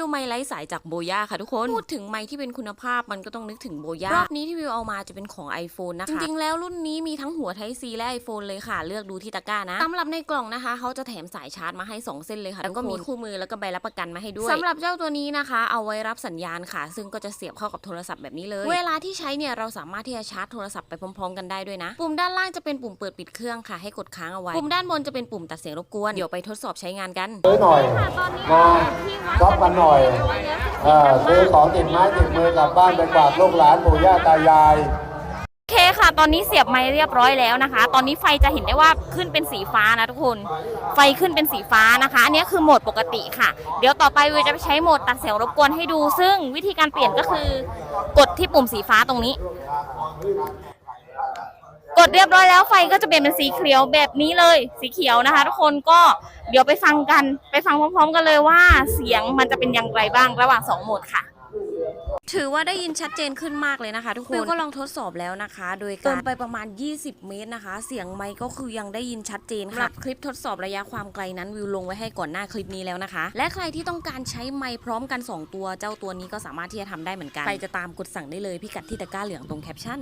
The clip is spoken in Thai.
วิวไมค์ไร้สายจากโบย่าค่ะทุกคน พูดถึงไมค์ที่เป็นคุณภาพมันก็ต้องนึกถึงโบย่ารอบนี้ที่วิวเอามาจะเป็นของ iPhone นะคะ จริงๆ แล้วรุ่นนี้มีทั้งหัว Type C และ iPhone เลยค่ะ เลือกดูที่ตะกร้านะสำหรับในกล่องนะคะเขาจะแถมสายชาร์จมาให้ 2 เส้นเลยค่ะ แล้วก็มีคู่มือแล้วก็ใบรับประกันมาให้ด้วยสำหรับเจ้าตัวนี้นะคะ เอาไว้รับสัญญาณค่ะ ซึ่งก็จะเสียบเข้ากับโทรศัพท์แบบนี้เลย เวลาที่ใช้เนี่ยเราสามารถที่จะชาร์จโทรศัพท์ไปพร้อมๆ กันได้ด้วยนะ ปุ่มด้านล่างจะเป็นปุ่มเปิดปิดเครื่องค่ะ ให้กดค้างเอาไว้ ปุ่มด้านบนจะเป็นปุ่มตัดเสียงรบกวน เดี๋ยวไปทดสอบใช้งานกันซื้อหน่อยมาช็อปกันหน่อยเออซื้อของติดไม้ติดมือกลับบ้านไปฝากลูกหลานปู่ย่าตายายโอเคค่ะ ตอนนี้เสียบไม้เรียบร้อยแล้วนะคะ ตอนนี้ไฟจะเห็นได้ว่าขึ้นเป็นสีฟ้านะทุกคน ไฟขึ้นเป็นสีฟ้านะคะ อันนี้คือโหมดปกติค่ะ เดี๋ยวต่อไปวิวจะไปใช้โหมดตัดเสียงรบกวนให้ดู ซึ่งวิธีการเปลี่ยนก็คือกดที่ปุ่มสีฟ้าตรงนี้ ดเรียบร้อยแล้วไฟก็จะเปลี่ยนเป็นสีเขียวแบบนี้เลย สีเขียวนะคะ ทุกคนก็เดี๋ยวไปฟังกันไปฟังพร้อมๆ กันเลยว่าเสียงมันจะเป็นอย่างไรบ้างระหว่างสองโหมดค่ะ ถือว่าได้ยินชัดเจนขึ้นมากเลยนะคะ ทุกคนวิวก็ลองทดสอบแล้วนะคะ โดยการเติมไปประมาณ 20 เมตรนะคะ เสียงไมค์ก็คือยังได้ยินชัดเจนค่ะคลิปทดสอบระยะความไกลนั้นวิวลงไว้ให้ก่อนหน้าคลิปนี้แล้วนะคะ และใครที่ต้องการใช้ไมค์พร้อมกัน 2 ตัวเจ้าตัวนี้ก็สามารถที่จะทำได้เหมือนกันใครจะตามกดสั่งได้เลยพิกัดที่ตะกร้าเหลืองตรงแคปชั่น